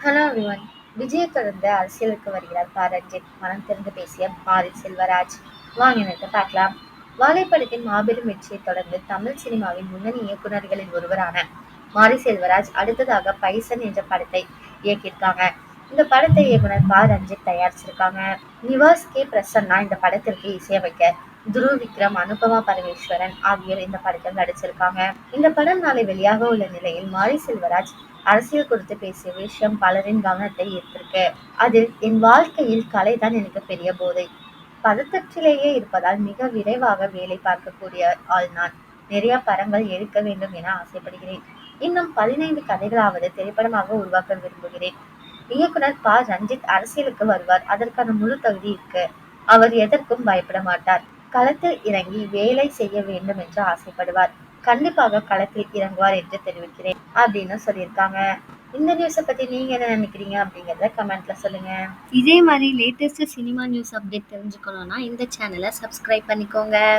Hello everyone விஜயை தொடர்ந்து அரசியலுக்கு வருகிறார். ப. ரஞ்சித். மனம் திறந்து பேசிய மாரி செல்வராஜ். வாங்க எனக்கு பார்க்கலாம். வாழைப்படத்தின் மாபெரும் வெற்றியை தொடர்ந்து தமிழ் சினிமாவின் முன்னணி இயக்குநர்களில் ஒருவரான மாரி செல்வராஜ் அடுத்ததாக பைசன் என்ற படத்தை இயக்கியிருக்காங்க. இந்த படத்தை இயக்குனர் பா. ரஞ்சித் தயாரிச்சிருக்காங்க. நிவாஸ் கே. பிரசன்னா இந்த படத்திற்கு இசையமைக்க துருவ் விக்ரம் அனுபமா பரமேஸ்வரன் ஆகியோர் இந்த படத்தில் நடிச்சிருக்காங்க. இந்த படம் நாளை வெளியாக உள்ள நிலையில் மாரி செல்வராஜ் அரசியல் குறித்து பேசிய விஷயம் பலரின் கவனத்தை ஈர்த்திருக்கு. அதில் என் வாழ்க்கையில் கலை தான் எனக்கு பெரிய போதை. பதத்தற்றிலேயே இருப்பதால் மிக விரைவாக வேலை பார்க்கக்கூடிய ஆள் நான் நிறைய படங்கள் எடுக்க வேண்டும் என ஆசைப்படுகிறேன். இன்னும் பதினைந்து கதைகளாவது திரைப்படமாக உருவாக்க விரும்புகிறேன். இயக்குனர் ப. ரஞ்சித் அரசியலுக்கு வருவார். அதற்கான முழு தகுதி இருக்கு. அவர் எதற்கும் பயப்பட மாட்டார். களத்தில் இறங்கி வேலை செய்ய வேண்டும் என்று ஆசைப்படுவார். கண்டிப்பாக களத்தில் இறங்குவார் என்று தெரிவிக்கிறேன். அப்படின்னு சொல்லியிருக்காங்க. இந்த நியூஸை பத்தி நீங்க என்ன நினைக்கிறீங்க அப்படிங்கறத கமெண்ட்ல சொல்லுங்க. இதே மாதிரி லேட்டஸ்ட் சினிமா நியூஸ் அப்டேட் தெரிஞ்சுக்கணும்னா இந்த சேனலை சப்ஸ்கிரைப் பண்ணிக்கோங்க.